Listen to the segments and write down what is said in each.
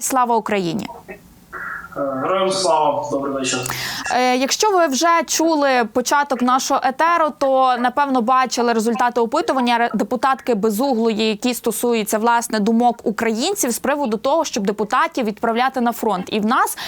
Слава Україні! Героям слава, добрий вечір. Е, Якщо ви вже чули початок нашого етеру, то напевно бачили результати опитування депутатки Безуглої, які стосуються власне думок українців з приводу того, щоб депутатів відправляти на фронт. І в нас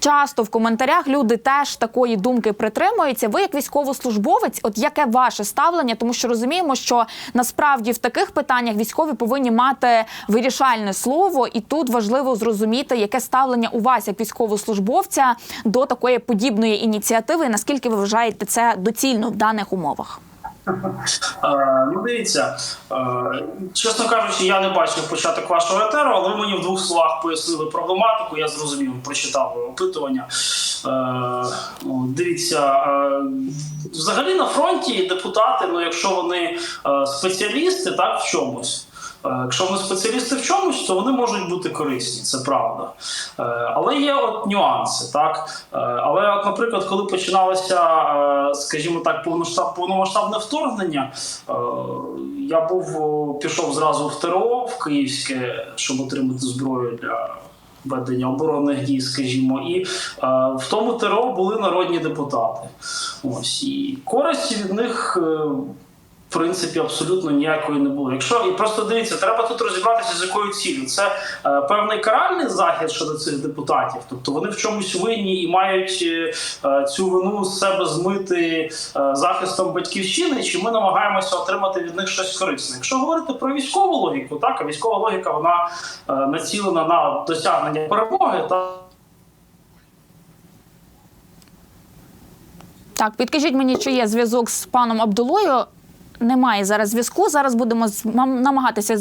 часто в коментарях люди теж такої думки притримуються. Ви як військовослужбовець, от яке ваше ставлення? Тому що розуміємо, що насправді в таких питаннях військові повинні мати вирішальне слово, і тут важливо зрозуміти, яке ставлення у вас як військовослужбовця до такої подібної ініціативи, наскільки ви вважаєте це доцільно в даних умовах? Е, ну, дивіться, е, чесно кажучи, я не бачив початок вашого етеру, але ви мені в двох словах пояснили проблематику. Я зрозумів, прочитав опитування. Е, ну, дивіться, взагалі на фронті депутати, ну якщо вони спеціалісти, так в чомусь. Е, Якщо вони спеціалісти в чомусь, то вони можуть бути корисні, це правда. Е, Але є от нюанси, так. Е, Але, от, наприклад, коли починалося, скажімо так, повномасштабне вторгнення, я був пішов зразу в ТРО в Київське, щоб отримати зброю для. Ведення оборонних дій, скажімо, і е, в тому ТРО були народні депутати. Ось і користі від них принципі абсолютно ніякої не було. Якщо і просто дивіться, треба тут розібратися з якою ціллю. Це е, певний каральний захід щодо цих депутатів, тобто вони в чомусь винні і мають е, е, цю вину з себе змити е, захистом батьківщини, чи ми намагаємося отримати від них щось корисне. Якщо говорити про військову логіку, так а військова логіка вона е, націлена на досягнення перемоги та. Так, підкажіть мені, чи є зв'язок з паном Абдулою. Немає зараз зв'язку. Зараз будемо намагатися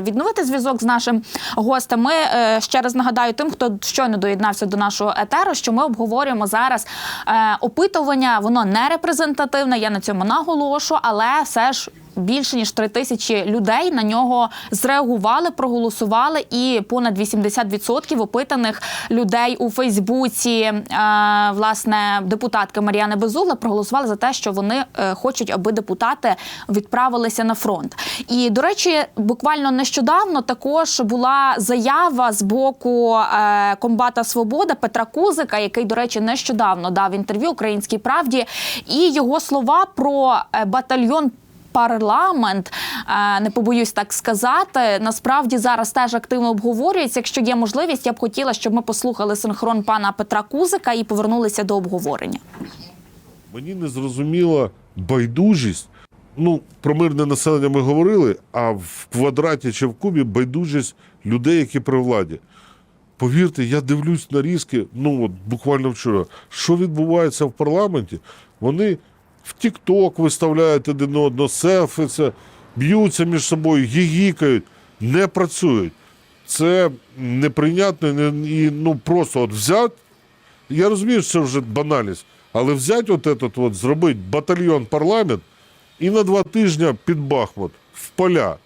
відновити зв'язок з нашим гостем. Ми е, ще раз нагадаю тим, хто щойно доєднався до нашого етеру, що ми обговорюємо зараз е, опитування. Воно не репрезентативне. Я на цьому наголошу, але все ж. Більше ніж три тисячі людей на нього зреагували, проголосували, і понад 80% опитаних людей у Фейсбуці, е, власне, депутатки Мар'яни Безугла проголосували за те, що вони е, хочуть, аби депутати відправилися на фронт. І до речі, буквально нещодавно також була заява з боку е, комбата Свобода Петра Кузика, який, до речі, нещодавно дав інтерв'ю Українській правді, і його слова про батальйон парламент, е, не побоюсь так сказати. Насправді зараз теж активно обговорюється. Якщо є можливість, я б хотіла, щоб ми послухали синхрон пана Петра Кузика і повернулися до обговорення. Мені не зрозуміла байдужість. Ну, про мирне населення ми говорили, а в квадраті чи в кубі байдужість людей, які при владі. Повірте, я дивлюсь на різки, ну от буквально вчора, що відбувається в парламенті. Вони в Тік-Ток виставляють один одного, селфіться, б'ються між собою, гігікають, не працюють. Це неприйнятно і ну просто от взяти я розумію, що це вже банальність, але взяти от этот от, зробити батальйон парламент і на два тижні під Бахмут в поля.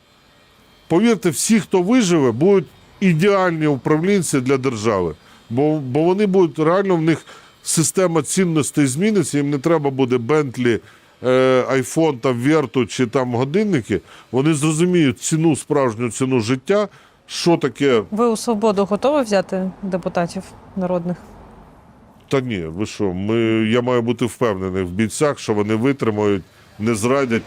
Повірте, всі, хто виживе, будуть ідеальні управлінці для держави. Бо, бо вони будуть реально в них система цінностей зміниться, їм не треба буде Бентлі, айфон, там, Верту чи там годинники. Вони зрозуміють ціну, справжню ціну життя, що таке Ви у свободу готові взяти депутатів народних? Та ні, ви що? Ми, я маю бути впевнений в бійцях, що вони витримають, не зрадять.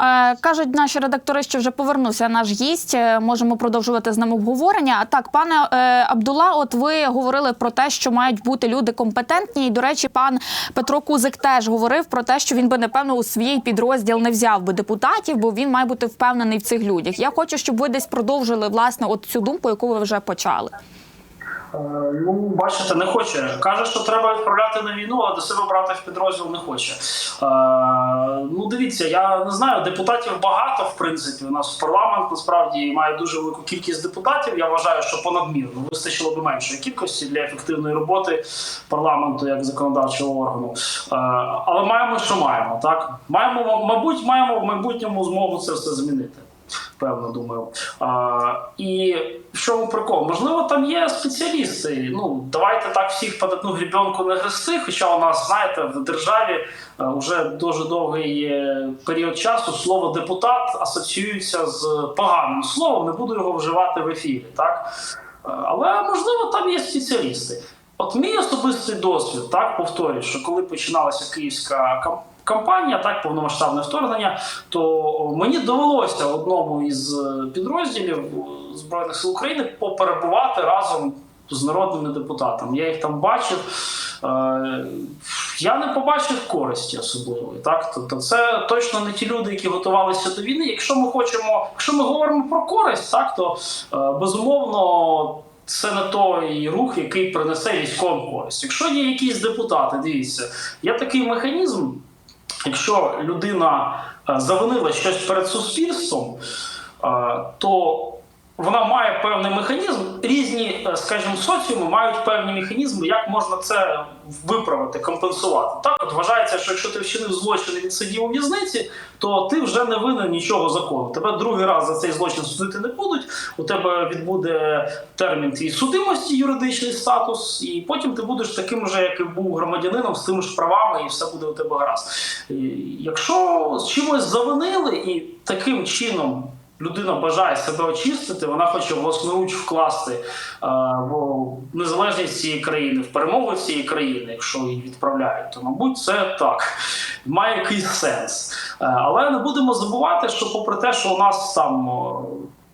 Е, кажуть наші редактори, що вже повернувся наш гість. Е, Можемо продовжувати з ним обговорення. А так, пане е, Абдула, от ви говорили про те, що мають бути люди компетентні. І до речі, пан Петро Кузик теж говорив про те, що він би напевно у свій підрозділ не взяв би депутатів, бо він має бути впевнений в цих людях. Я хочу, щоб ви десь продовжили власне от цю думку, яку ви вже почали. Е, Ну, бачите, не хоче. Каже, що треба відправляти на війну, а до себе брати в підрозділ не хоче. Е, ну, дивіться, я не знаю, депутатів багато, в принципі. У нас парламент насправді має дуже велику кількість депутатів. Я вважаю, що понадмірно вистачило б меншої кількості для ефективної роботи парламенту як законодавчого органу. Е, але маємо, що маємо. Так маємо, мабуть, маємо в майбутньому змогу це все змінити. Певно, думаю. А, і в чому прикол? Можливо, там є спеціалісти. Ну, давайте так всіх під одну грібенку не грести. Хоча у нас, знаєте, в державі вже дуже довгий е, період часу слово депутат асоціюється з поганим словом. Не буду його вживати в ефірі. Так? Але можливо там є спеціалісти. От мій особистий досвід, так повторюю, що коли починалася київська кам- кампанія, так повномасштабне вторгнення, то мені довелося одному із е, підрозділів е, Збройних сил України поперебувати разом з народними депутатами. Я їх там бачив. Е, Я не побачив користі особливої. Так, тобто, це точно не ті люди, які готувалися до війни. Якщо ми хочемо, якщо ми говоримо про користь, так то безумовно. Це не той рух, який принесе військовим користь. Якщо є якісь депутати, дивіться, є такий механізм, якщо людина е, завинила щось перед суспільством, е, то вона має певний механізм. Різні, е, скажімо, соціуми мають певні механізми, як можна це виправити, компенсувати. Так, от вважається, що якщо ти вчинив злочин і відсидів у в'язниці, то ти вже не винен нічого закону. Тебе другий раз за цей злочин судити не будуть. У тебе відбуде термін твій судимості, юридичний статус, і потім ти будеш таким же, як і був громадянином, з тими ж правами, і все буде у тебе гаразд. І Якщо з чимось завинили і таким чином. Людина бажає себе очистити, вона хоче власноруч вкласти е, в незалежність цієї країни, в перемогу цієї країни, якщо її відправляють, то мабуть це так має якийсь сенс. Е, але не будемо забувати, що попри те, що у нас там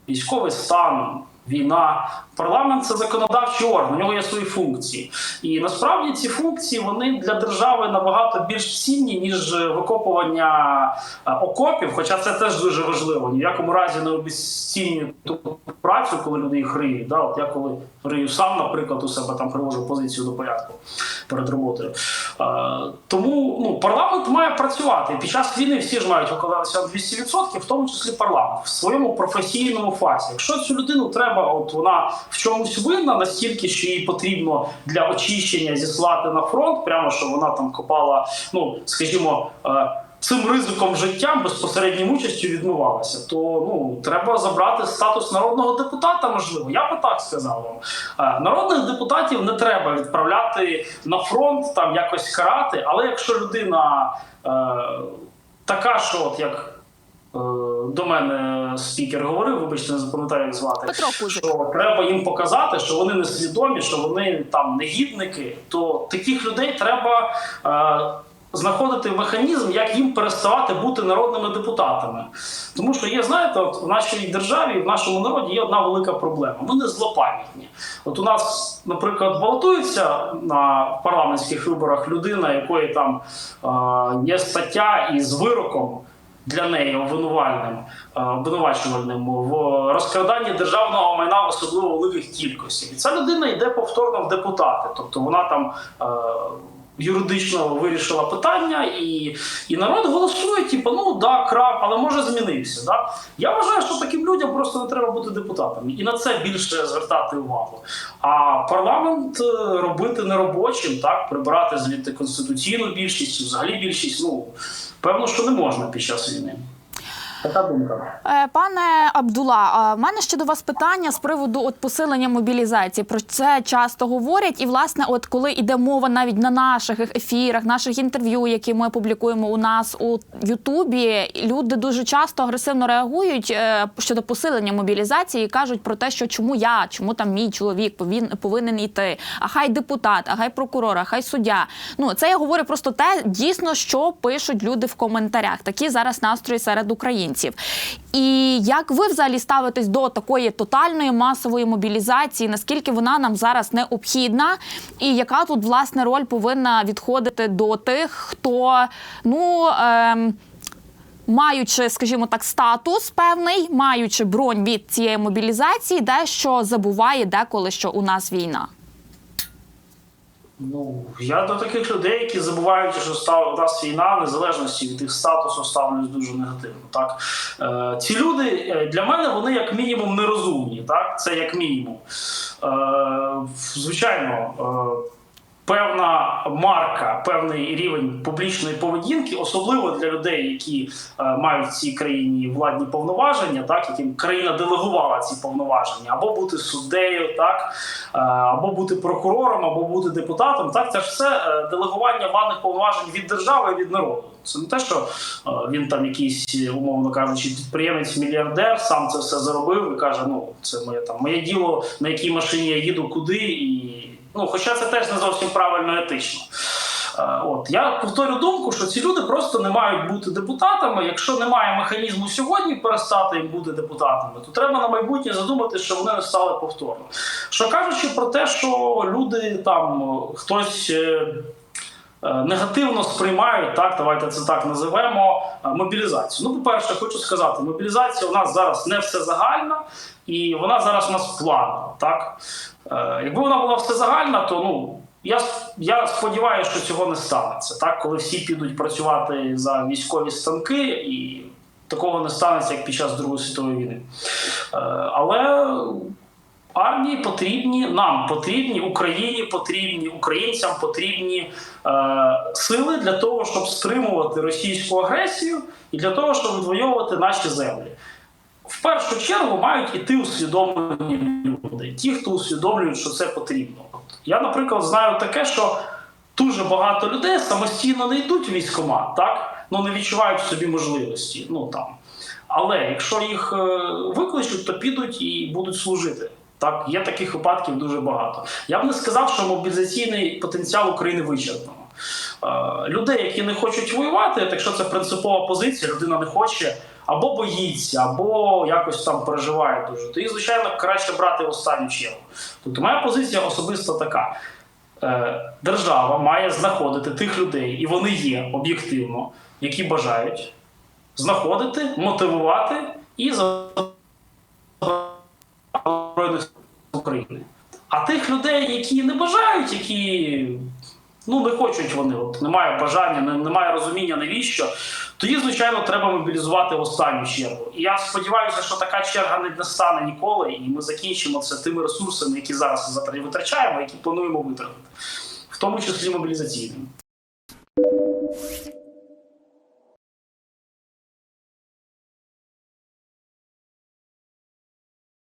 військовий стан, війна, парламент це законодавчий орган, у нього є свої функції. І насправді ці функції вони для держави набагато більш цінні, ніж викопування е, окопів. Хоча це теж дуже важливо. Ні в якому разі не обіцінюю ту працю, коли люди їх. Да? От я коли рию сам, наприклад, у себе там привожу позицію до порядку перед роботою. Е, тому ну, парламент має працювати. Під час війни всі ж мають викладатися на 200%, в тому числі парламент в своєму професійному фасі. Якщо цю людину треба, от вона в чомусь винна настільки, що їй потрібно для очищення зіслати на фронт, прямо що вона там копала, ну скажімо. е, Цим ризиком життям безпосередньою участю відмивалася, то ну треба забрати статус народного депутата. Можливо, я би так сказав вам. Е, Народних депутатів не треба відправляти на фронт, там якось карати. Але якщо людина е, така, що от як до мене спікер говорив, вибачте, не запам'ятаю, як звати. Петро Кузик. Що треба їм показати, що вони не свідомі, що вони там негідники, то таких людей треба. Е, Знаходити механізм, як їм переставати бути народними депутатами, тому що є, знаєте, от в нашій державі, в нашому народі є одна велика проблема. Ми не злопам'ятні. От у нас, наприклад, балотується на парламентських виборах людина, якої там е, є стаття із вироком для неї обвинувальним, е, обвинувачувальним в розкраданні державного майна в особливо великих кількостях. І ця людина йде повторно в депутати, тобто вона там. Юридично вирішила питання, і, і народ голосує, типу, ну да, крав, але може змінився. Да? Я вважаю, що таким людям просто не треба бути депутатами. І на це більше звертати увагу. А парламент е, робити неробочим, так, прибирати звідти конституційну більшість, взагалі більшість, ну певно, що не можна під час війни. Така думка. Е, Пане Абдула, в мене ще до вас питання з приводу от посилення мобілізації. Про це часто говорять. І власне, от коли йде мова навіть на наших ефірах, наших інтерв'ю, які ми публікуємо у нас у Ютубі, люди дуже часто агресивно реагують е, щодо посилення мобілізації і кажуть про те, що чому я, чому там мій чоловік повинен йти. А хай депутат, а хай прокурор, а хай суддя. Ну це я говорю просто те, дійсно, що пишуть люди в коментарях. Такі зараз настрої серед українців. І як ви взагалі ставитесь до такої тотальної масової мобілізації? Наскільки вона нам зараз необхідна, і яка тут власне роль повинна відходити до тих, хто ну. Ем, Маючи, скажімо так, статус певний, маючи бронь від цієї мобілізації, дещо забуває деколи, що у нас війна. Ну, я до таких людей, які забувають, що став у нас війна, незалежності від їх статусу ставлюсь дуже негативно. Так е, ці люди е, для мене вони як мінімум нерозумні. Так, це як мінімум. Е, звичайно. Е, певна марка, певний рівень публічної поведінки, особливо для людей, які е, мають в цій країні владні повноваження, так яким країна делегувала ці повноваження, або бути суддею, так е, або бути прокурором, або бути депутатом. Так, це ж все е, делегування владних повноважень від держави і від народу. Це не те, що він там якийсь, умовно кажучи, підприємець, мільярдер, сам це все заробив і каже: ну це моє там моє діло, на якій машині я їду, куди і ну, хоча це теж не зовсім правильно етично. Е, От я повторю думку, що ці люди просто не мають бути депутатами. Якщо немає механізму сьогодні перестати їм бути депутатами, то треба на майбутнє задумати, що вони не стали повторно. Що кажучи про те, що люди там е, хтось. е, Негативно сприймають так, давайте це так називемо мобілізацію. Ну, по-перше, хочу сказати, мобілізація у нас зараз не все загальна, і вона зараз у нас планова. Так Е, якби вона була все загальна, то ну я, я сподіваюся, що цього не станеться. Так, коли всі підуть працювати за військові станки, і такого не станеться, як під час Другої світової війни. Е, але армії потрібні, нам потрібні, Україні потрібні, українцям потрібні е, сили для того, щоб стримувати російську агресію і для того, щоб відвоювати наші землі. В першу чергу мають іти усвідомлені люди, ті, хто усвідомлюють, що це потрібно. Я, наприклад, знаю таке, що дуже багато людей самостійно не йдуть в військкомат, так? Ну не відчувають в собі можливості. Ну там. Але якщо їх е, викличуть, то підуть і будуть служити. Так, є таких випадків дуже багато. Я б не сказав, що мобілізаційний потенціал України вичерпано. Е, людей, які не хочуть воювати, от якщо це принципова позиція, людина не хоче або боїться, або якось там переживає дуже, то їх, звичайно, краще брати останню чергу. Тобто, моя позиція особисто така: Е, держава має знаходити тих людей, і вони є об'єктивно, які бажають знаходити, мотивувати і Збройних України. А тих людей, які не бажають, які ну не хочуть вони, от немає бажання, не- немає розуміння, навіщо, тоді, звичайно, треба мобілізувати в останню чергу. І я сподіваюся, що така черга не настане ніколи, і ми закінчимо це тими ресурсами, які зараз витрачаємо, які плануємо витратити, в тому числі мобілізаційними.